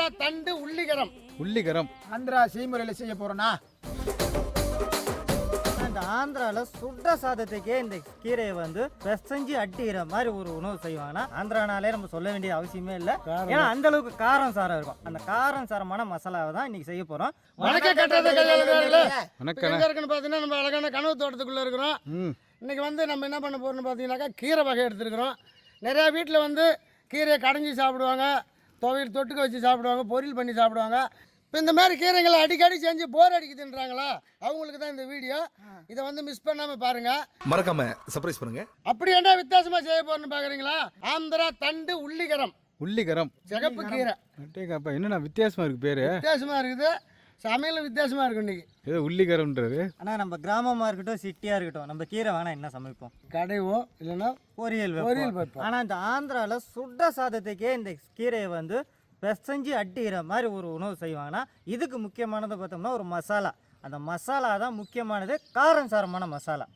ஆந்திரா தண்டு உள்ளிகரம். உள்ளிகரம். ஆந்திரா செய்முறையில் செய்ய போகிறோன்னா இந்த ஆந்திராவில் சுட்ட சாதத்துக்கே இந்த கீரையை வந்து பிசைஞ்சு அட்டிக்கிற மாதிரி ஒரு உணவு செய்வாங்கன்னா ஆந்திரானாலே நம்ம சொல்ல வேண்டிய அவசியமே இல்லை. ஏன்னா அந்த அளவுக்கு காரம் சாரம் இருக்கும். அந்த காரம் சாரமான மசாலாவை தான் இன்னைக்கு செய்ய போறோம். வணக்கம் கட்டுறது இருக்குன்னு பார்த்தீங்கன்னா நம்ம அழகான கனவு தோட்டத்துக்குள்ள இருக்கிறோம். ம். இன்னைக்கு வந்து நம்ம என்ன பண்ண போறோம்னு பார்த்தீங்கன்னாக்கா கீரை வகை எடுத்துருக்கிறோம். நிறையா வீட்டில் வந்து கீரையை கடைஞ்சி சாப்பிடுவாங்க. துவையல் தொட்டுக்க வச்சு சாப்பிடுவாங்க பொரியல் பண்ணி சாப்பிடுவாங்க. இப்போ இந்த மாதிரி கீரைகளை அடிக்கடி செஞ்சு போர் அடிக்குதுன்றாங்களா? அவங்களுக்கு தான் இந்த வீடியோ. இதை வந்து மிஸ் பண்ணாமல் பாருங்கள் மறக்காம சர்ப்ரைஸ் பண்ணுங்க. அப்படி என்ன வித்தியாசமாக செய்ய போறேன்னு பார்க்குறீங்களா ஆந்திரா தண்டு உள்ளிகரம். உள்ளிகரம். சிகப்பு கீரை. என்னண்ணா வித்தியாசமா இருக்கு பேரு? வித்தியாசமாக இருக்குது. சமையலும் வித்தியாசமாக இருக்கும் இன்னைக்கு. ஏதோ உள்ளிகரம்ன்றது ஆனால் நம்ம கிராமமாக இருக்கட்டும் சிட்டியாக இருக்கட்டும் நம்ம கீரை வேணா என்ன சமைப்போம்? கடைவோ இல்லைன்னா பொரியல் பொரியல் வைப்போம். ஆனால் இந்த ஆந்திராவில் சுட்ட சாதத்துக்கே இந்த கீரையை வந்து பிசைஞ்சு அட்டிக்கிற மாதிரி ஒரு உணவு செய்வாங்கன்னா இதுக்கு முக்கியமானது பார்த்தோம்னா ஒரு மசாலா. அந்த மசாலா தான் முக்கியமானது காரம் சாரமான மசாலா.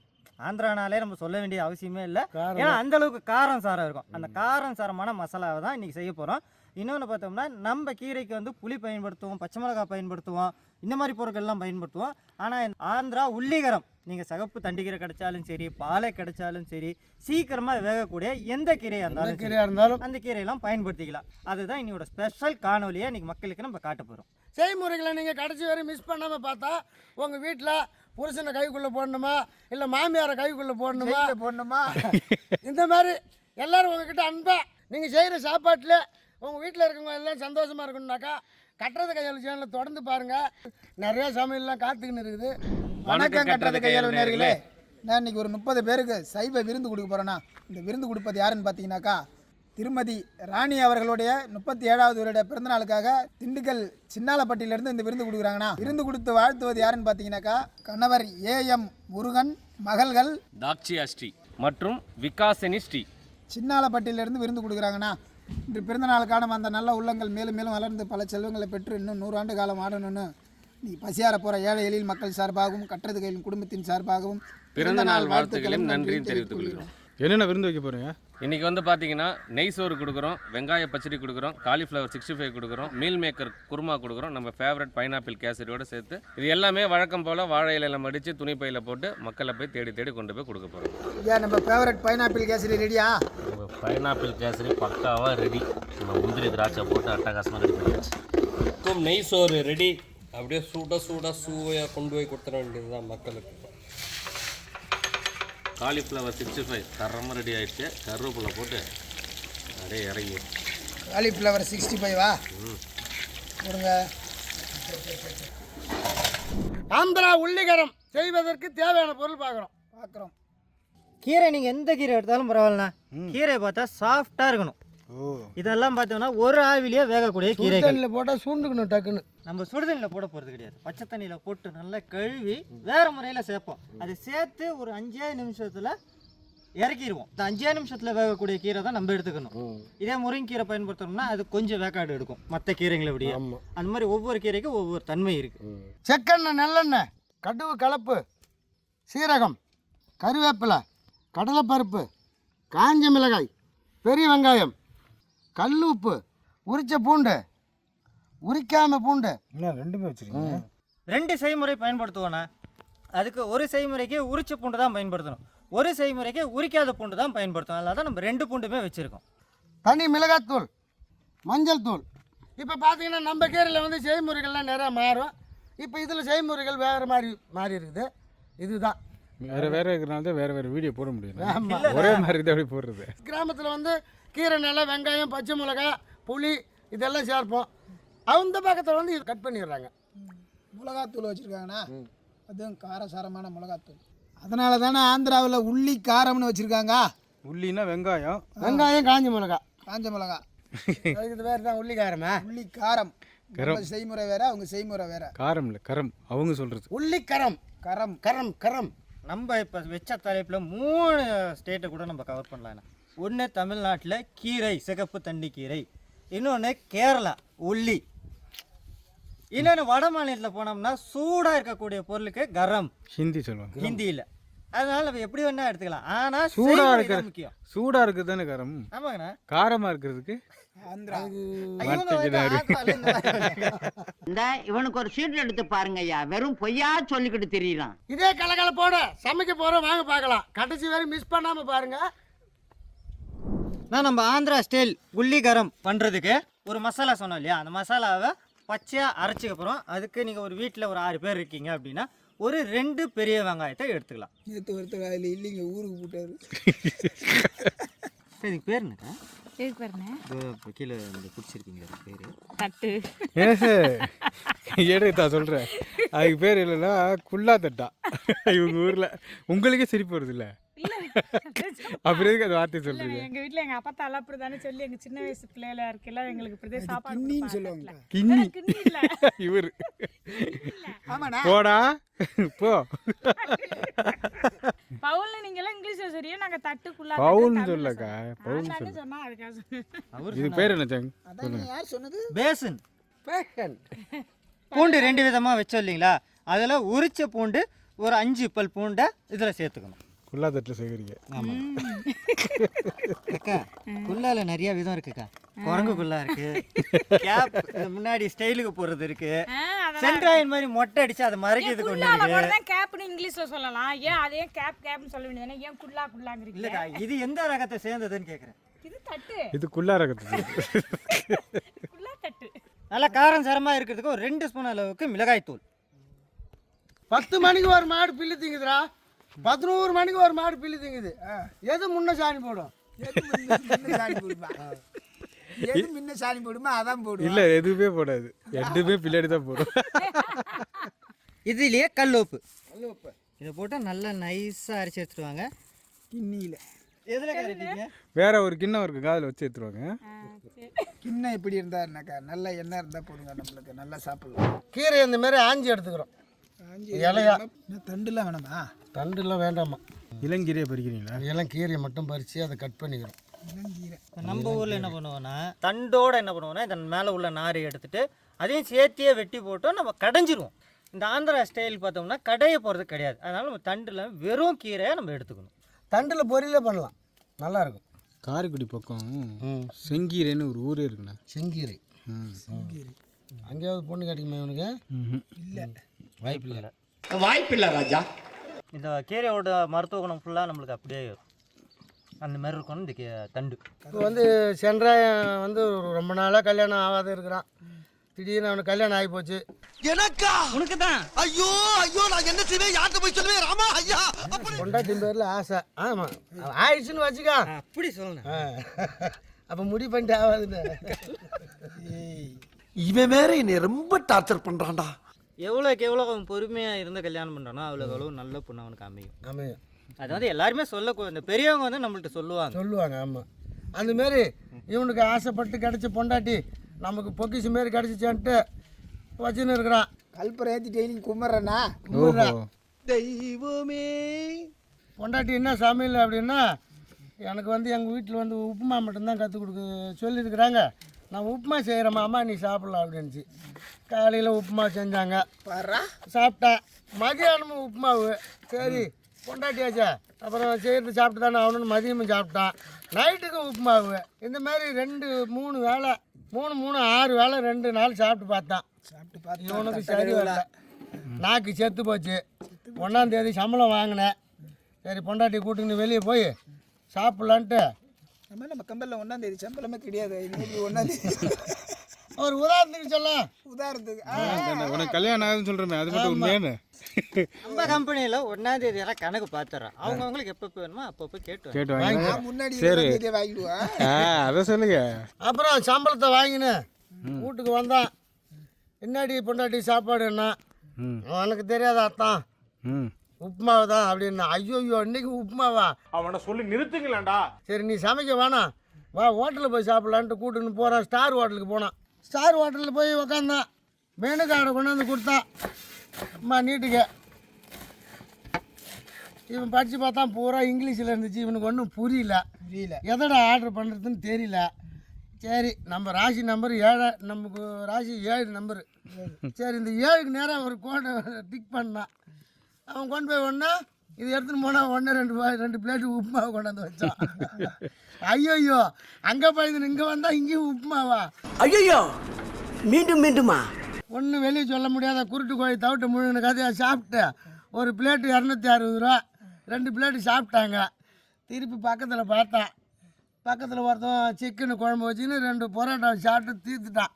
ஆந்திரானாலே நம்ம சொல்ல வேண்டிய அவசியமே இல்லை. ஏன்னா அந்த அளவுக்கு காரம் சாரம் இருக்கும். அந்த காரம் சாரமான மசாலாவை தான் இன்னைக்கு செய்ய போகிறோம் இன்னொன்று பார்த்தோம்னா நம்ம கீரைக்கு வந்து புளி பயன்படுத்துவோம் பச்சை மிளகாய் பயன்படுத்துவோம் இந்த மாதிரி பொருட்கள்லாம் பயன்படுத்துவோம். ஆனால் ஆந்திரா உள்ளிகரம் நீங்கள் சகப்பு தண்டிக்கீரை கிடைச்சாலும் சரி பாலை கிடைச்சாலும் சரி சீக்கிரமாக வேகக்கூடிய எந்த கீரையாக இருந்தாலும் கீரையாக இருந்தாலும் அந்த கீரையெல்லாம் பயன்படுத்திக்கலாம். அதுதான் இன்னையோட ஸ்பெஷல் காணொலியை இன்னைக்கு மக்களுக்கு நம்ம காட்ட போகிறோம் செய்முறைகளை நீங்கள் கடைசி வரை மிஸ் பண்ணாமல் பார்த்தா உங்கள் வீட்டில் புருஷனை கைக்குள்ளே போடணுமா இல்லை மாமியாரை கைக்குள்ளே போடணுமா? போடணுமா? இந்த மாதிரி எல்லாரும் உங்ககிட்ட அன்பா நீங்கள் செய்கிற சாப்பாட்டில் உங்கள் வீட்டில் இருக்கவங்க எல்லாம் சந்தோஷமாக இருக்கணும்னாக்கா கட்டுறது கையால் சேனலில் தொடர்ந்து பாருங்கள் நிறைய சமையல்லாம் காத்துக்கின்னு இருக்குது. வணக்கம் கட்டுறது கையாளு நேர்களே. நான் இன்னைக்கு ஒரு முப்பது பேருக்கு சைவ விருந்து கொடுக்க போகிறேன்னா இந்த விருந்து கொடுப்பது யாருன்னு பார்த்தீங்கன்னாக்கா திருமதி ராணி அவர்களுடைய முப்பத்தி ஏழாவது வருட பிறந்தநாளுக்காக திண்டுக்கல் சின்னாலப்பட்டியிலேருந்து இந்த விருந்து கொடுக்குறாங்கண்ணா. விருந்து கொடுத்து வாழ்த்துவது யாருன்னு பார்த்தீங்கன்னாக்கா கணவர் ஏஎம் முருகன் மகள்கள் தாக்ஷியா ஸ்ரீ மற்றும் விகாசினி ஸ்ரீ. சின்னாலப்பட்டியிலேருந்து விருந்து கொடுக்குறாங்கண்ணா. இன்று பிறந்த நாளுக்கான அந்த நல்ல உள்ளங்கள் மேலும் மேலும் வளர்ந்து பல செல்வங்களை பெற்று இன்னும் நூறாண்டு காலம் ஆடணும்னு. நீ பசியார போகிற ஏழை எழில் மக்கள் சார்பாகவும் கட்டுறது கையில் குடும்பத்தின் சார்பாகவும் பிறந்த நாள் வாழ்த்துக்களையும் நன்றியும் தெரிவித்துக் கொள்கிறோம். என்னென்ன விருந்து வைக்க போறீங்க? இன்னைக்கு வந்து பார்த்தீங்கன்னா நெய் சோறு கொடுக்குறோம் வெங்காய பச்சடி கொடுக்குறோம் காலிஃப்ளவர் சிக்ஸ்டி ஃபைவ் கொடுக்குறோம் மீல் மேக்கர் குருமா கொடுக்குறோம் நம்ம ஃபேவரட் பைனாப்பிள் கேசரியோட சேர்த்து இது எல்லாமே வழக்கம் போல் வாழை இலையில மடித்து துணி பையில போட்டு மக்களை போய் தேடி தேடி கொண்டு போய் கொடுக்க போகிறோம் ஐயா நம்ம ஃபேவரட் பைனாப்பிள் கேசரி ரெடியா நம்ம பைனாப்பிள் கேசரி பக்காவாக ரெடி நம்ம முந்திரி திராட்சை போட்டு அட்டகாசமாக ரெடி பண்ணியாச்சு. நெய் சோறு ரெடி அப்படியே சூட சூட சுவையாக கொண்டு போய் கொடுத்துட வேண்டியது தான் மக்களுக்கு. காலிஃப்ளவர் சிக்ஸ்டி ஃபைவ் தரமாக ரெடி ஆயிடுச்சு. கருவேப்பிலை போட்டு அப்படியே இறங்கி. காலிஃப்ளவர் சிக்ஸ்டி ஃபைவா கொடுங்க. ஆந்திரா உள்ளிகரம் செய்வதற்கு தேவையான பொருள் பார்க்குறோம் பார்க்குறோம். கீரை நீங்கள் எந்த கீரை எடுத்தாலும் பரவாயில்லண்ணா. கீரை பார்த்தா சாஃப்டாக இருக்கணும். இதெல்லாம் பார்த்தோம்னா ஒரு ஆவிலேயே வேகக்கூடிய கீரைகள். தண்ணியில் போட்டால் சூண்டுக்கணும் டக்குன்னு. நம்ம சுடுதண்ணியில் போட போகிறது கிடையாது. பச்சை தண்ணியில் போட்டு நல்லா கழுவி வேறு முறையில் சேர்ப்போம் அதை சேர்த்து ஒரு அஞ்சே நிமிஷத்தில் இறக்கிடுவோம் இந்த அஞ்சே நிமிஷத்தில் வேகக்கூடிய கீரை தான் நம்ம எடுத்துக்கணும். இதே முருங்கீரை பயன்படுத்தணும்னா அது கொஞ்சம் வேக்காடு எடுக்கும். மற்ற கீரைங்களை விட. அந்த மாதிரி ஒவ்வொரு கீரைக்கும் ஒவ்வொரு தன்மை இருக்குது செக்கெண்ணெய் நல்லெண்ணெய் கடுகு கலப்பு சீரகம் கருவேப்பிலை கடலைப்பருப்பு காஞ்ச மிளகாய் பெரிய வெங்காயம் கல் உப்பு உரிச்ச பூண்டு. உரிக்காம பூண்டு. என்ன ரெண்டுமே வச்சிருக்கீங்க? ரெண்டு செய்முறை பயன்படுத்துவோண்ணா. அதுக்கு ஒரு செய்முறைக்கு உரிச்ச பூண்டு தான் பயன்படுத்தணும். ஒரு செய்முறைக்கு உரிக்காத பூண்டு தான் பயன்படுத்தணும். அதனால தான் நம்ம ரெண்டு பூண்டுமே வச்சுருக்கோம். தனி மிளகாத்தூள் மஞ்சள் தூள். இப்போ பார்த்தீங்கன்னா நம்ம கீரையில் வந்து செய்முறைகள்லாம் நிறையா மாறும். இப்போ இதில் செய்முறைகள் வேறு மாதிரி மாறி இருக்குது. இதுதான். வேற வேற இருக்கிறனால தான் வேற வேற வீடியோ போட முடியல ஒரே மாதிரி இருக்குது எப்படி போடுறது. கிராமத்தில் வந்து கீரை நல்லா வெங்காயம் பச்சை மிளகாய் புளி இதெல்லாம் சேர்ப்போம். அந்த பக்கத்தில் வந்து இது கட் பண்ணிடுறாங்க. மிளகாத்தூள் வச்சுருக்காங்கண்ணா. அதுவும் காரசாரமான மிளகாத்தூள். அதனால தானே ஆந்திராவில் உள்ளி காரம்னு வச்சுருக்காங்க. உள்ளினா வெங்காயம். வெங்காயம் காஞ்ச மிளகாய். காஞ்ச மிளகா. அதுக்கு பேர் தான் உள்ளிக்காரமா உள்ளி காரம். நம்ம செய்முறை வேற அவங்க செய்முறை வேற. காரம் இல்லை கரம். அவங்க சொல்றது. உள்ளிக்கரம் கரம். கரம். கரம் நம்ம இப்போ வச்ச தலைப்பில் மூணு ஸ்டேட்டை கூட நம்ம கவர் பண்ணலாம் ஒன்று தமிழ்நாட்டில் கீரை சிகப்பு தண்டி கீரை. இன்னொன்று கேரளா உள்ளி. இன்னொன்று வட மாநிலத்தில் போனோம்னா சூடாக இருக்கக்கூடிய பொருளுக்கு கரம். ஹிந்தி சொல்லுவாங்க. ஹிந்தியில். அதனால நம்ம எப்படி வேணா எடுத்துக்கலாம். ஆனால் சூடா இருக்கிற முக்கியம். சூடா இருக்குது தானே கரம்? ஆமாங்கண்ணா. காரமா இருக்கிறதுக்கு? இந்த இவனுக்கு ஒரு சீட் எடுத்து பாருங்க ஐயா. வெறும் பொய்யா சொல்லிக்கிட்டு தெரியலாம் இதே கலகலப்போட சமைக்க போகிறோம் வாங்க பார்க்கலாம். கடைசி வரை மிஸ் பண்ணாமல் பாருங்கள் நான் நம்ம ஆந்திரா ஸ்டைல் உள்ளி கரம் பண்ணுறதுக்கு ஒரு மசாலா சொன்னோம் இல்லையா? அந்த மசாலாவை பச்சையாக அரைச்சிக்க போகிறோம் அதுக்கு நீங்கள் ஒரு வீட்டில் ஒரு ஆறு பேர் இருக்கீங்க அப்படின்னா ஒரு ரெண்டு பெரிய வெங்காயத்தை எடுத்துக்கலாம். நேற்று ஒருத்தர் அதில் இல்லைங்க ஊருக்கு போட்டாரு சரி, இதுக்கு பேர் என்னக்கா எதுக்கு பாருங்க கீழே இந்த பிடிச்சிருக்கீங்க அதுக்கு பேர். தட்டு. எடுத்தா சொல்கிறேன் அதுக்கு பேர் இல்லைன்னா குல்லா தட்டா இவங்க ஊரில். உங்களுக்கே சிரிப்பு வருது இல்லை அப்புறம் எதுக்கு அந்த வார்த்தை இல்ல, சொல்கிறீங்க எங்க வீட்ல எங்க அப்பா தாலா அப்படிதானே சொல்லி எங்க சின்ன வயசு பிள்ளைல இருக்கையில எங்களுக்கு இப்படிதான் சாப்பாடு கிண்ணின்னு சொல்லுவாங்க. கிண்ணி. இல்ல. இவர். ஆமாண்ணா. போடா. போ. பவுல்னு நீங்க எல்லாம் இங்கிலீஷ்ல சரியா நாங்க தட்டுக்குள்ள பவுல்னு சொல்லக்கா. பவுல் சொன்னா அதுக்காக சொன்னேன். அவர் இது பேர் என்ன சங்? அதான் யார் சொன்னது? பேசன். பூண்டு ரெண்டு விதமாக வச்சோம் இல்லைங்களா அதில் உரிச்ச பூண்டு ஒரு அஞ்சு பல் பூண்டை இதில் சேர்த்துக்கணும். குல்லா தட்டில் செய்கிறீங்க அக்கா குல்லால நிறைய விதம் இருக்குக்கா. குரங்கு குல்லா இருக்கு. கேப் முன்னாடி ஸ்டைலுக்கு போறது இருக்கு. சென்ட்ராயின் மாதிரி மொட்டை அடிச்சு அதை மறைக்கிறதுக்கு ஒன்று குல்லால இருக்கு. கேப்னு இங்கிலீஷ்ல சொல்லலாம். ஏன் அதே கேப் கேப்னு சொல்ல வேண்டியதானே ஏன் குல்லா குல்லாங்கிறீங்க இல்லக்கா இது எந்த ரகத்தை சேர்ந்ததுன்னு கேட்குறேன் இது தட்டு. இது குல்லா ரகத்து குல்லா தட்டு. நல்லா காரம் சரமாக இருக்கிறதுக்கு ஒரு ரெண்டு ஸ்பூன் அளவுக்கு மிளகாய் தூள் பத்து மணிக்கு ஒரு மாடு பில்லு திங்குதுடா. பதினோரு மணிக்கு ஒரு மாடு பில்லு திங்குது. எது முன்ன சாணி போடும்? எது முன்ன முன்ன சாணி போடுமா? எது முன்ன சாணி போடுமா? அதான் போடுவோம் இல்லை எதுவுமே போடாது. ரெண்டுமே பின்னாடி தான் போடும். இதுலயே கல்லுப்பு. இதை போட்டால் நல்லா நைஸாக அரைச்சி எடுத்துருவாங்க. கிண்ணியில். எதில் கரைப்பீங்க வேற ஒரு கிண்ணம் இருக்கு அதில் வச்சு எடுத்துருவாங்க. கிண்ணம் எப்படி இருந்தாருனாக்கா நல்ல எண்ணெய் இருந்தால் போதுங்க நம்மளுக்கு. நல்லா சாப்பிடலாம். கீரை இந்த மாதிரி ஆஞ்சி எடுத்துக்கிறோம். இலையா? தண்டுலாம் வேணாமா? தண்டுலாம் வேண்டாமா இளங்கீரையை பறிக்கிறீங்களா? இதெல்லாம் கீரையை மட்டும் பறித்து அதை கட் பண்ணிக்கிறோம். நம்ம ஊரில் என்ன பண்ணுவோம்னா தண்டோட என்ன பண்ணுவோம்னா இதன் மேலே உள்ள நாரை எடுத்துட்டு அதையும் சேர்த்தியே வெட்டி போட்டு நம்ம கடைஞ்சிருவோம். இந்த ஆந்திரா ஸ்டைல் பார்த்தோம்னா கடைய போகிறது கிடையாது. அதனால நம்ம தண்டில் வெறும் கீரையை நம்ம எடுத்துக்கணும். தண்டில் பொரியலே பண்ணலாம். நல்லா இருக்கும். காரைக்குடி பக்கம் செங்கீரைன்னு ஒரு ஊரே இருக்குண்ணா. செங்கீரை. ம். அங்கேயாவது பொண்ணு கிடைக்குமா இவனுக்கு? ம்ஹும். இல்லை வாய்ப்பு இல்லை இந்த கீரையோட மருத்துவ குணம் ஃபுல்லாக நம்மளுக்கு அப்படியே அந்த மாதிரி இருக்கணும் இந்த கீ தண்டு. இப்போ வந்து சென்றாயன் வந்து ரொம்ப நாளாக கல்யாணம் ஆகாத இருக்கிறான். திடீர்னு அவனுக்கு கல்யாணம் ஆகி போச்சு. எனக்கா? உனக்கு தான் ஐயோ ஐயோ நான் என்ன செய்வேன்? யார்கிட்ட போய் சொல்லுவேன்? ராமா ஐயா பொண்டாட்டி பேரில் ஆசை. ஆமாம் ஆயிடுச்சுன்னு வச்சுக்கா. அப்படி சொல்லணும். அப்போ முடிவு பண்ணிட்டு ஆகாதுன்னு. இவன் வேற என்னை ரொம்ப டார்ச்சர் பண்றான்டா. எவ்வளோக்கு எவ்வளோ அவன் பொறுமையாக இருந்து கல்யாணம் பண்ணுறானோ அவ்வளோக்கு அவ்வளோ நல்ல பொண்ணு அவனுக்கு அமையும். அமையும். அது வந்து எல்லாருமே சொல்ல இந்த பெரியவங்க வந்து நம்மள்ட்ட சொல்லுவாங்க. சொல்லுவாங்க ஆமாம் அந்தமாரி இவனுக்கு ஆசைப்பட்டு கிடச்ச பொண்டாட்டி நமக்கு பொக்கிஷ மாரி கிடச்சிச்சான்ட்டு வச்சுன்னு இருக்கிறான். கல்பரை ஏற்றி டெய்லி கும்பிட்றேண்ணா தெய்வமே. பொண்டாட்டி என்ன சமையல் அப்படின்னா எனக்கு வந்து எங்கள் வீட்டில் வந்து உப்புமா மட்டும்தான் கற்றுக் கொடுக்க சொல்லியிருக்கிறாங்க. நான் உப்புமா செய்கிறேம்மா அம்மா நீ சாப்பிட்லாம் அப்படின்னுச்சு காலையில் உப்புமா செஞ்சாங்க. சாப்பிட்டேன் மதியானமும் உப்புமாவு. சரி பொண்டாட்டியாச்சா. அப்புறம் செய்கிறது சாப்பிட்டு தானே ஆகணும்னு மதியமும் சாப்பிட்டான். நைட்டுக்கும் உப்புமாவு. இந்த மாதிரி ரெண்டு மூணு வேளை மூணு மூணு ஆறு வேளை ரெண்டு நாள் சாப்பிட்டு பார்த்தான். சாப்பிட்டு பார்த்து இவனுக்கு சரி வரல. நாக்கு செத்து போச்சு. ஒன்றாம் தேதி சம்பளம் வாங்கினேன். சரி பொண்டாட்டி கூட்டுன்னு வெளியே போய் சாப்பிட்லான்ட்டு நம்ம நம்ம கம்பெனியில் ஒன்றாம் தேதி சம்பளமே கிடையாது. இன்னைக்கு ஒன்றாம் தேதி. ஒரு உதாரணத்துக்கு சொல்ல உதாரணத்துக்கு. உனக்கு கல்யாணம் ஆகுதுன்னு சொல்கிறேன் அது மட்டும் உண்மையானு? நம்ம கம்பெனியில் ஒன்றாம் தேதி எல்லாம் கணக்கு பார்த்துறோம் அவங்கவுங்களுக்கு எப்போ வேணுமோ அப்பப்போ கேட்டு கேட்டு வாங்க நான் முன்னாடி சரி. ஆ அதை சொல்லுங்க. அப்புறம் சம்பளத்தை வாங்கினு வீட்டுக்கு வந்தான். என்னடி பொண்டாட்டி சாப்பாடு என்ன? ம். அவனுக்கு தெரியாத அத்தான். ம். உப்புமாவை தான் அப்படின்னா ஐயோ ஐயோ இன்னைக்கு உப்புமாவா? அவனை சொல்லி நிறுத்துங்களேன்டா. சரி நீ சமைக்க வேணாம் வா ஹோட்டலில் போய் சாப்பிட்லான்ட்டு கூட்டுன்னு போகிறான் ஸ்டார் ஹோட்டலுக்கு போனான் ஸ்டார் ஹோட்டலில் போய் உக்காந்தான் மெனு கார்டை கொண்டு வந்து கொடுத்தான் அம்மா நீட்டுக்கு. இவன் படித்து பார்த்தா பூரா இங்கிலீஷில் இருந்துச்சு இவனுக்கு ஒன்றும் புரியல. புரியல. எதடா ஆர்டர் பண்ணுறதுன்னு தெரியல. சரி நம்ம ராசி நம்பர் ஏழு நமக்கு ராசி ஏழு நம்பரு சரி இந்த ஏழுக்கு நேரம் ஒரு கோடை டிக் பண்ணான் அவன் கொண்டு போய் ஒன்றா இது எடுத்துன்னு போனால் ஒன்று ரெண்டு ரெண்டு பிளேட்டு உப்புமாவை கொண்டாந்து வச்சோம் ஐயோ அங்கே போய் இங்கே வந்தால் இங்கேயும் உப்புமாவா? ஐயோ மீண்டும் மீண்டுமா? ஒன்றும் வெளியே சொல்ல முடியாத குருட்டு கோழி தவிட்டு முழுங்கின கதையாக சாப்பிட்டு ஒரு பிளேட்டு இரநூத்தி அறுபது ரூபா ரெண்டு பிளேட்டு சாப்பிட்டாங்க. திருப்பி பக்கத்தில் பார்த்தேன். பக்கத்தில் ஒருத்தன் சிக்கன் குழம்பு வச்சுன்னு ரெண்டு பரோட்டா சாப்பிட்டு தீர்த்துட்டான்.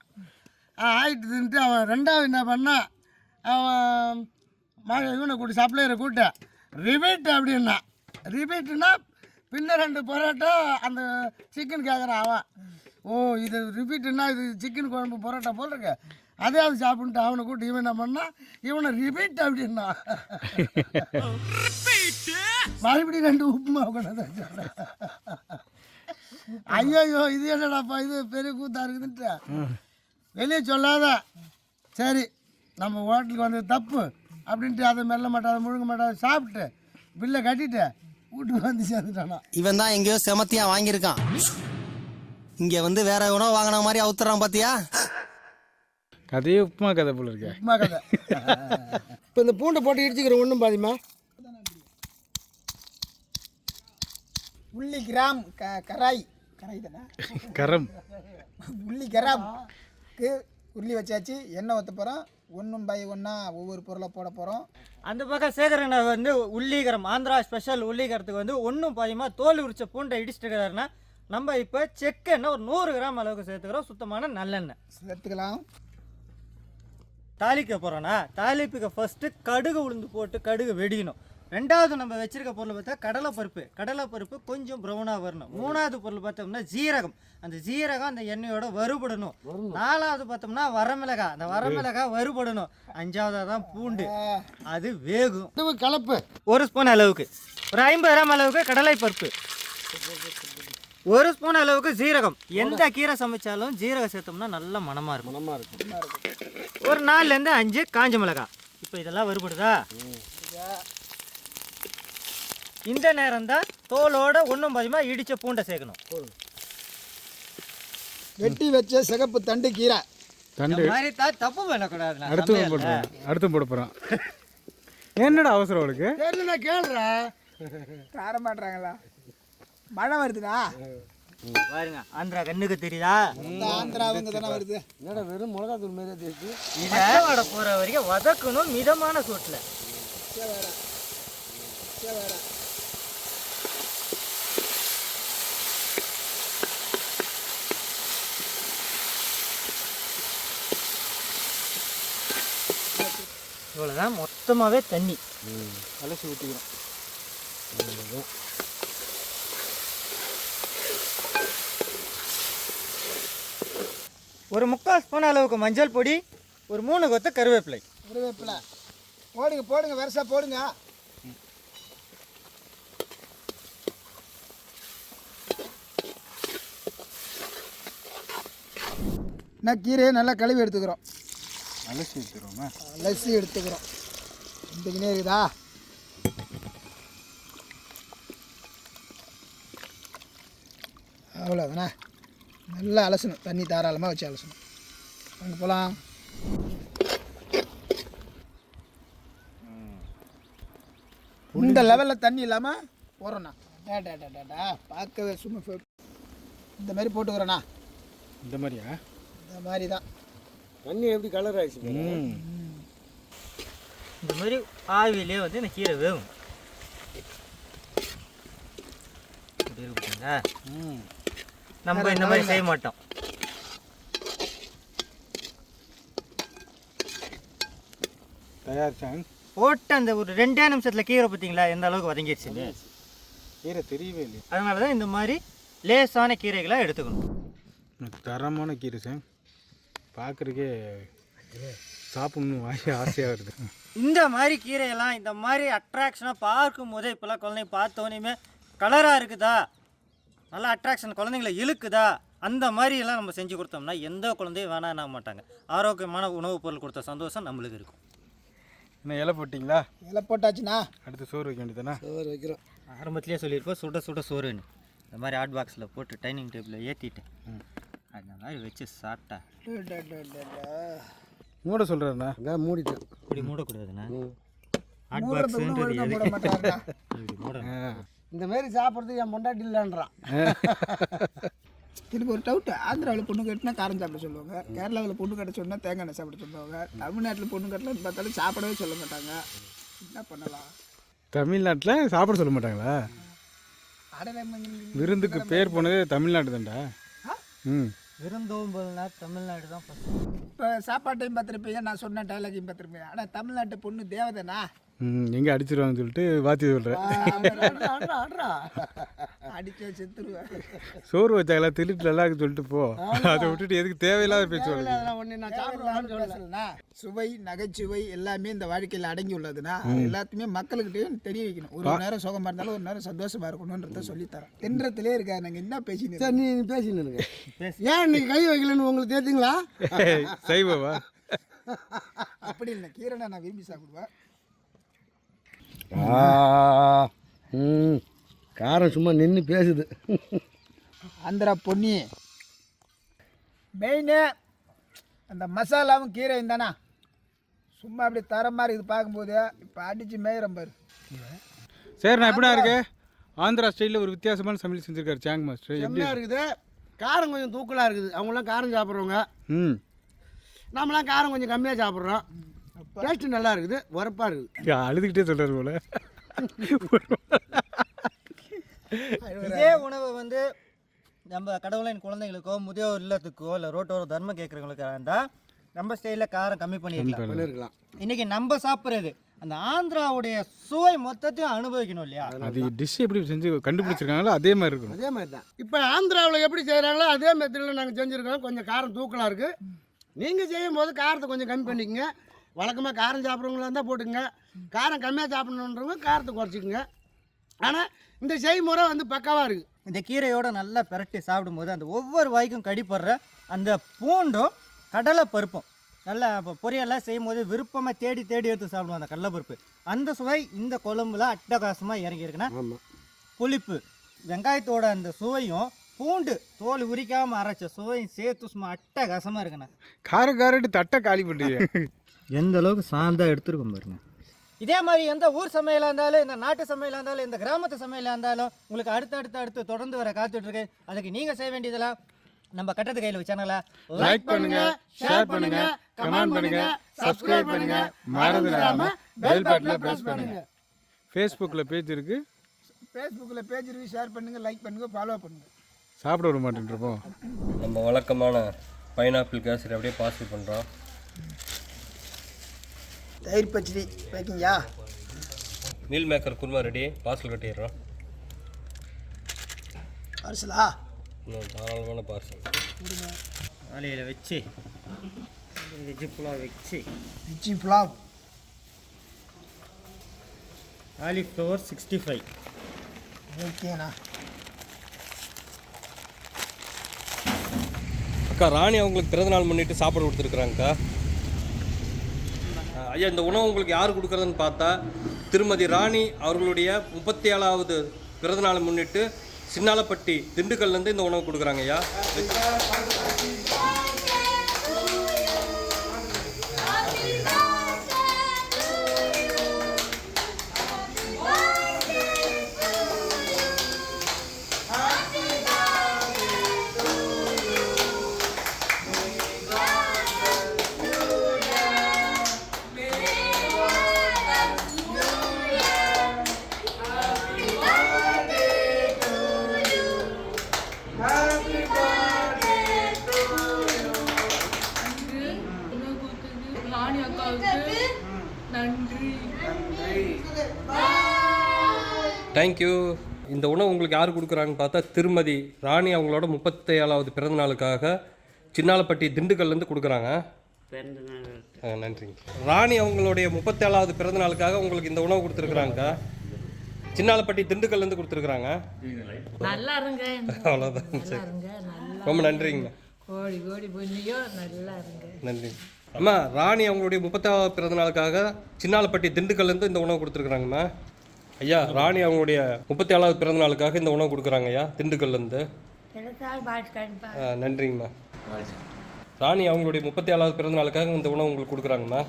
ஆயிட்டு தின்ட்டு அவன் ரெண்டாவது என்ன பண்ணான்? அவன் மழை இவனை கூட்டு சப்ளையரை கூட்டு. ரிபீட் அப்படின்னா ரிபீட்னா பின்ன ரெண்டு பரோட்டா அந்த சிக்கன் கேட்குறான் அவன். ஓ இது ரிப்பீட்டுன்னா இது சிக்கன் குழம்பு பரோட்டா போல் இருக்கு. அதே அது சாப்பிட்டு அவனை கூட்டு இவன் என்ன பண்ணா இவனை ரிப்பீட் அப்படின்னா. மறுபடியும் ரெண்டு உப்புமா வச்சான். ஐயோ இது என்னடாப்பா இது பெரிய கூத்தா இருக்குதுன்ட்டு. வெளியே சொல்லாத. சரி நம்ம ஹோட்டலுக்கு வந்தது தப்பு. அப்படின்ட்டு அதை மெல்ல மாட்டாத முழுங்க மாட்டாத சாப்பிட்டு பில்லை கட்டிட்டு வீட்டுக்கு வந்து சேர்ந்துட்டானா. இவன் தான் எங்கேயோ செமத்தியா வாங்கியிருக்கான். இங்க வந்து வேற உணவு வாங்கின மாதிரி அவுத்துறான் பாத்தியா? கதையே உப்புமா கதை போல இருக்கே. உப்புமா கதை. இப்போ இந்த பூண்டை போட்டு இடிச்சுக்கிற ஒன்றும் பாதிமா? உள்ளி கிராம் க கராய். கராய் தானே? கரம். உள்ளி கிராம்க்கு உருளி வச்சாச்சு எண்ணெய் ஊற்ற போகிறோம் ஒன்றும் பை ஒன்றா ஒவ்வொரு பொருளை போட போகிறோம் அந்த பக்கம் சேகரனை வந்து உள்ளிகரம் ஆந்திரா ஸ்பெஷல் உள்ளிகரத்துக்கு வந்து ஒன்றும் பாதியமாக தோல் உரிச்ச பூண்டை இடிச்சிட்டு இருக்காருன்னா நம்ம இப்போ செக்கெண்ணெய் ஒரு நூறு கிராம் அளவுக்கு சேர்த்துக்கிறோம் சுத்தமான நல்லெண்ணெய். சேர்த்துக்கலாம். தாளிக்க போகிறோன்னா தாளிப்புக்கு ஃபஸ்ட்டு கடுகு உளுந்து போட்டு கடுகு வெடிக்கணும். ரெண்டாவது நம்ம வச்சிருக்க பொருள் பார்த்தா கடலைப்பருப்பு. கடலைப்பருப்பு கொஞ்சம் ப்ரௌனாக வரணும். மூணாவது பொருள் பார்த்தோம்னா ஜீரகம். அந்த ஜீரகம் அந்த எண்ணெயோட வறுபடணும். நாலாவது பார்த்தோம்னா வரமிளகாய். அந்த வரமிளகாய் வறுபடணும். அஞ்சாவதாக தான் பூண்டு. அது வேகும். கலப்பு. ஒரு ஸ்பூன் அளவுக்கு. ஒரு ஐம்பது கிராம் அளவுக்கு கடலைப்பருப்பு. ஒரு ஸ்பூன் அளவுக்கு ஜீரகம். எந்த கீரை சமைச்சாலும் ஜீரகம் சேர்த்தோம்னா நல்ல மணமாக இருக்கும். மனமாக இருக்கும். ஒரு நாலுலேருந்து அஞ்சு காஞ்ச மிளகாய். இப்போ இதெல்லாம் வறுபடுதா? இந்த நேரம் தான் தோலோட ஒன்றும் பாதியமாக இடித்த பூண்டை சேர்க்கணும். வெட்டி வச்ச சிகப்பு தண்டு கீரை. தண்டு. மாதிரி தான் தப்பு பண்ணக்கூடாது அடுத்து போடுறோம் அடுத்து போட போகிறான் என்னடா அவசரம் அவளுக்கு? தெரியல கேளுறா கார மாட்டுறாங்களா? மழை வருதுடா. பாருங்க ஆந்திரா கண்ணுக்கு தெரியுதா? இந்த ஆந்திராவுங்க தானே வருது. என்னடா வெறும் மிளகாத்தூள் மாரியே தேய்ச்சி. இதை வட போகிற வரைக்கும் வதக்கணும் மிதமான சூட்டில். இவ்வளோதான் மொத்தமாகவே தண்ணி. அலசி ஊற்றிக்கிறோம் ஒரு முக்கால் ஸ்பூன் அளவுக்கு மஞ்சள் பொடி ஒரு மூணு கொத்து கருவேப்பிலை. கருவேப்பிலை. போடுங்க போடுங்க வருஷா போடுங்க. நான் கீரையை நல்லா கழுவி எடுத்துக்கிறோம். அலசி ஊற்றிடுவோமா அலசி எடுத்துக்கிறோம். கிணே இருக்குதா? அவ்வளோதானே நல்லா அலசணும். தண்ணி தாராளமாக வச்சு அலசணும். அங்கே போகலாம் இந்த லெவலில் தண்ணி இல்லாமல் போகிறோண்ணா டா டா டா, டா டா. பார்க்கவே சும்மா இந்த மாதிரி போட்டுக்கிறோண்ணா இந்த மாதிரியா? இந்த மாதிரி தான் தண்ணி எப்படி கலர் ஆயிடுச்சு இந்த மாதிரி ஆவிலே வந்து இந்த கீரை வேகும். நம்ம இந்த மாதிரி செய்ய மாட்டோம். தயாரிச்சாங்க. போட்டு அந்த ஒரு ரெண்டே நிமிஷத்தில் கீரை பார்த்தீங்களா எந்த அளவுக்கு வதங்கிடுச்சுன்னு கீரை தெரியவே இல்லையா. அதனால தான் இந்த மாதிரி லேசான கீரைகளை எடுத்துக்கணும். தரமான கீரை சார். பார்க்குறக்கே சாப்பிடணும் வாங்கி ஆசையாக வருது. இந்த மாதிரி கீரையெல்லாம் இந்த மாதிரி அட்ராக்ஷனாக பார்க்கும் போதே இப்போல்லாம் குழந்தைங்க பார்த்தோன்னே கலராக இருக்குதா? நல்லா அட்ராக்ஷன் குழந்தைங்கள இழுக்குதா? அந்த மாதிரி எல்லாம் நம்ம செஞ்சு கொடுத்தோம்னா எந்த குழந்தையும் வேணாம் மாட்டாங்க. ஆரோக்கியமான உணவுப் பொருள் கொடுத்த சந்தோஷம் நம்மளுக்கு இருக்கும். என்ன இலை போட்டிங்களா? இலை போட்டாச்சுண்ணா. அடுத்து சோறு வைக்க வேண்டியதானே சோறு வைக்கிறோம். ஆரம்பத்திலே சொல்லியிருப்போம் சுட சுட சோறுன்னு. இந்த மாதிரி ஹாட் பாக்ஸில் போட்டு டைனிங் டேபிளில் ஏற்றிட்டு அந்த மாதிரி வச்சு சாப்பிட்டா. மூட சொல்கிறேண்ணா அதான் மூடிட்டேன். இப்படி மூடக்கூடாதுண்ணா? ஹாட் மாட்டாருடா இந்த மாரி சாப்பிட்றதுக்கு என் பொண்டாட்டி இல்லைன்றான். எனக்கு ஒரு டவுட் ஆந்திராவில் பொண்ணு கட்டினா காரம் சாப்பிட சொல்லுவாங்க. கேரளாவில் பொண்ணு கட்ட சொன்னால் தேங்காய் எண்ணெய் சாப்பிட சொல்லுவாங்க. தமிழ்நாட்டில் பொண்ணு கட்டலன்னு பார்த்தாலும் சாப்பிடவே சொல்ல மாட்டாங்க. என்ன பண்ணலாம்? தமிழ்நாட்டில் சாப்பிட சொல்ல மாட்டாங்களா? விருந்துக்கு பேர் போனதே தமிழ்நாடு தான்டா ம். விருந்தோம்பல்னா தமிழ்நாடு தான் இப்போ சாப்பாட்டையும் பார்த்துருப்பீங்க நான் சொன்ன டைலாகையும் பார்த்துருப்பீங்க. ஆனால் தமிழ்நாட்டு பொண்ணு தேவதைனா எங்கே அடிச்சிருவாங்கன்னு சொல்லிட்டு வாத்தி சொல்கிறேன். அடிச்சா செத்துருவேன் சோறு வச்சாங்களா? திருட்டு நல்லா சொல்லிட்டு போ. அதை விட்டுட்டு எதுக்கு தேவையில்லாத பேச்சு நான் சுவை நகைச்சுவை எல்லாமே இந்த வாழ்க்கையில் அடங்கி உள்ளதுன்னா எல்லாத்தையுமே மக்களுக்கிட்டையும் தெரிய வைக்கணும். ஒரு நேரம் சுகமா இருந்தாலும் ஒரு நேரம் சந்தோஷமா இருக்கணும்ன்றத சொல்லித்தரேன். தென்றத்திலே இருக்கா நாங்கள் என்ன பேசினு சரி நீ இருங்க ஏன் இன்னைக்கு கை வைக்கலன்னு உங்களுக்கு தெரியுங்களா சைவவா அப்படி இல்லை. கீரனை நான் விரும்பி சாப்பிடுவேன். ம் காரம் சும்மா நின்று பேசுது. ஆந்திரா பொன்னி. மெயினு அந்த மசாலாவும் கீரையும் தானே? சும்மா அப்படி தரமாக இருக்குது பார்க்கும்போது இப்போ அடித்து மேயிறம் பாரு. சரி நான் எப்படிடா இருக்கு? ஆந்திரா ஸ்டைலில் ஒரு வித்தியாசமான சமையல் செஞ்சிருக்காரு சாங் மாஸ்டர் எப்படி செம்மையாக இருக்குது. காரம் கொஞ்சம் தூக்கலாக இருக்குது. அவங்களாம் காரம் சாப்பிட்றவங்க. ம். நாமெல்லாம் காரம் கொஞ்சம் கம்மியாக சாப்பிட்றோம். டேஸ்ட்டு நல்லா இருக்குது உரப்பாக இருக்குது. அழுதுகிட்டே சொல்கிறாரு போல. இதே உணவை வந்து நம்ம கடவுளின் குழந்தைகளுக்கோ முதியோர் இல்லத்துக்கோ இல்லை ரோட்டோர தர்மம் கேட்குறவங்களுக்கா இருந்தால் நம்ம ஸ்டைலில் காரம் கம்மி பண்ணிடலாம். பண்ணியிருக்கலாம் இன்னைக்கு நம்ம சாப்பிட்றது அந்த ஆந்திராவுடைய சுவை மொத்தத்தையும் அனுபவிக்கணும் இல்லையா? அது டிஷ் எப்படி செஞ்சு கண்டுபிடிச்சிருக்காங்களோ அதே மாதிரி இருக்கணும். அதே மாதிரி தான். இப்போ ஆந்திராவில் எப்படி செய்கிறாங்களோ அதே மெத்தடில் நாங்கள் செஞ்சுருக்கோம். கொஞ்சம் காரம் தூக்கலாக இருக்குது நீங்கள் செய்யும் போது காரத்தை கொஞ்சம் கம்மி பண்ணிக்கங்க. வழக்கமாக காரம் சாப்பிட்றவங்களா இருந்தால் போட்டுங்க காரம் கம்மியாக சாப்பிடணுன்றவங்க காரத்தை குறைச்சிக்கங்க. ஆனால் இந்த செய்முறை வந்து பக்காவாக இருக்குது இந்த கீரையோட நல்லா பிரட்டி சாப்பிடும்போது அந்த ஒவ்வொரு வாய்க்கும் கடிப்படுற அந்த பூண்டும் கடலை பருப்பும். நல்லா இப்போ பொரியெல்லாம் செய்யும்போது விருப்பமாக தேடி தேடி எடுத்து சாப்பிடுவோம் அந்த கடலைப்பருப்பு அந்த சுவை இந்த குழம்புல அட்டகாசமாக இறங்கியிருக்குன்னா புளிப்பு. வெங்காயத்தோட அந்த சுவையும் பூண்டு தோல் உரிக்காமல் அரைச்ச சுவையும் சேர்த்து சும்மா அட்டகாசமாக இருக்குண்ணா. கார காரட்டு தட்டை காலி பண்ணுறீங்க எந்த அளவுக்கு சாந்தா எடுத்துருக்கோம் பாருங்க. இதே மாதிரி எந்த ஊர் சமையலாக இருந்தாலும் இந்த நாட்டு சமையலாக இருந்தாலும் இந்த கிராமத்து சமையலாக இருந்தாலும் உங்களுக்கு அடுத்து அடுத்து அடுத்து தொடர்ந்து வர காத்துட்டு இருக்கு. அதுக்கு நீங்கள் செய்ய வேண்டியதெல்லாம் நம்ம கட்டத்து கையில் சேனலை லைக் பண்ணுங்க ஷேர் பண்ணுங்க கமெண்ட் பண்ணுங்க சப்ஸ்கிரைப் பண்ணுங்க மறந்துடாம பெல் பட்டனை பிரஸ் பண்ணுங்க. ஃபேஸ்புக்கில் பேஜ் இருக்கு. ஃபேஸ்புக்கில் பேஜ் இருக்கு ஷேர் பண்ணுங்கள் லைக் பண்ணுங்கள் ஃபாலோ பண்ணுங்கள் சாப்பிட விட மாட்டேன்றப்போம் நம்ம வழக்கமான பைனாப்பிள் கேசரி அப்படியே பார்சல் பண்ணுறோம் தயிர் பச்சடி வைக்கிங்கயா meal maker kurma ready parcel கட்டிடுறோம். பார்சலா இன்னும் தாராளமான பார்சல் வாழையில வச்சு வெஜ்ஜு புலாவ் வச்சு. இச்சி புலாவ். காலிஃப்ளவர் சிக்ஸ்டி ஃபைவ் ஓகேண்ணா அக்கா ராணி அவங்களுக்கு பிறந்தநாள் முன்னிட்டு சாப்பாடு கொடுத்துருக்குறாங்கக்கா. ஐயா இந்த உணவு உங்களுக்கு யார் கொடுக்குறதுன்னு பார்த்தா திருமதி ராணி அவர்களுடைய முப்பத்தி ஏழாவது பிறந்தநாளை முன்னிட்டு சின்னாலப்பட்டி திண்டுக்கல்லேருந்து இந்த உணவு கொடுக்குறாங்க ஐயா. தேங்க்யூ இந்த உணவு உங்களுக்கு யார் கொடுக்குறாங்கன்னு பார்த்தா திருமதி ராணி அவங்களோட முப்பத்தி ஏழாவது பிறந்த நாளுக்காக சின்னாலப்பட்டி திண்டுக்கல்லேருந்து கொடுக்குறாங்க. ஆ, நன்றிங்க. ராணி அவங்களுடைய முப்பத்தேழாவது பிறந்த நாளுக்காக உங்களுக்கு இந்த உணவு கொடுத்துருக்குறாங்கக்கா. சின்னாலப்பட்டி திண்டுக்கல்லேருந்து கொடுத்துருக்குறாங்க. நல்லா இருங்க அவ்வளோதான் சரி ரொம்ப நன்றிங்கண்ணா கோடி கோடி பொண்ணியோ நல்லா இருங்க நன்றி. அம்மா ராணி அவங்களுடைய முப்பத்தாவது பிறந்த நாளுக்காக சின்னாலப்பட்டி திண்டுக்கல்லேருந்து இந்த உணவு கொடுத்துருக்குறாங்கம்மா. ஐயா ராணி அவங்களுடைய முப்பத்தி ஏழாவது பிறந்த நாளுக்காக இந்த உணவு கொடுக்குறாங்க ஐயா திண்டுக்கல்லேருந்து. ஆ, நன்றிங்கம்மா. ராணி அவங்களுடைய முப்பத்தி ஏழாவது பிறந்த நாளுக்காக இந்த உணவு உங்களுக்கு கொடுக்குறாங்கம்மா.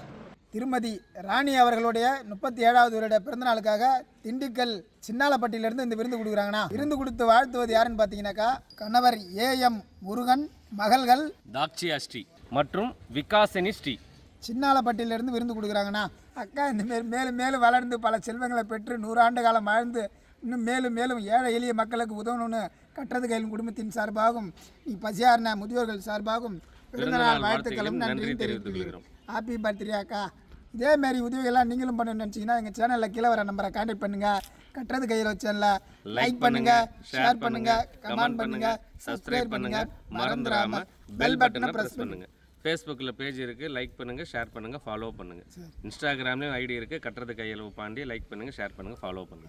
திருமதி ராணி அவர்களுடைய முப்பத்தி ஏழாவது வருட பிறந்தநாளுக்காக திண்டுக்கல் சின்னாலப்பட்டியிலிருந்து இந்த விருந்து கொடுக்குறாங்கண்ணா. விருந்து கொடுத்து வாழ்த்துவது யாருன்னு பார்த்தீங்கன்னாக்கா கணவர் ஏஎம் முருகன் மகள்கள் தாக்ஷியா ஸ்ரீ மற்றும் விகாசினி ஸ்ரீ. சின்னாலப்பட்டியிலிருந்து விருந்து கொடுக்குறாங்கண்ணா அக்கா இந்த மாரி மேலும் மேலும் வளர்ந்து பல செல்வங்களை பெற்று நூறாண்டு காலம் வாழ்ந்து இன்னும் மேலும் மேலும் ஏழை எளிய மக்களுக்கு உதவணும்னு கட்டுறது கையில் குடும்பத்தின் சார்பாகவும் நீ பசியாரின முதியோர்கள் சார்பாகவும் பிறந்தநாள் வாழ்த்துக்களும் நன்றியும் தெரிவித்துக் கொள்கிறோம். ஹாப்பி பர்த்டே அக்கா. இதே மாதிரி உதவிகள்லாம் நீங்களும் பண்ணணும்னு நினச்சிங்கன்னா எங்கள் சேனலில் கீழே வர நம்பரை கான்டாக்ட் பண்ணுங்கள் கட்டுறது கையில் சேனலில் லைக் பண்ணுங்க ஷேர் பண்ணுங்க கமெண்ட் பண்ணுங்க சப்ஸ்கிரைப் பண்ணுங்க. மறந்துடாம பெல் பட்டனை ப்ரெஸ் பண்ணுங்க. ஃபேஸ்புக்கில் பேஜ் இருக்குது லைக் பண்ணுங்கள் ஷேர் பண்ணுங்கள் ஃபாலோ பண்ணுங்கள் இன்ஸ்டாகிராம்லேயும் ஐடி இருக்குது கட்டுறது கையளவு பாண்டி லைக் பண்ணுங்கள் ஷேர் பண்ணுங்கள் ஃபாலோ பண்ணுங்கள்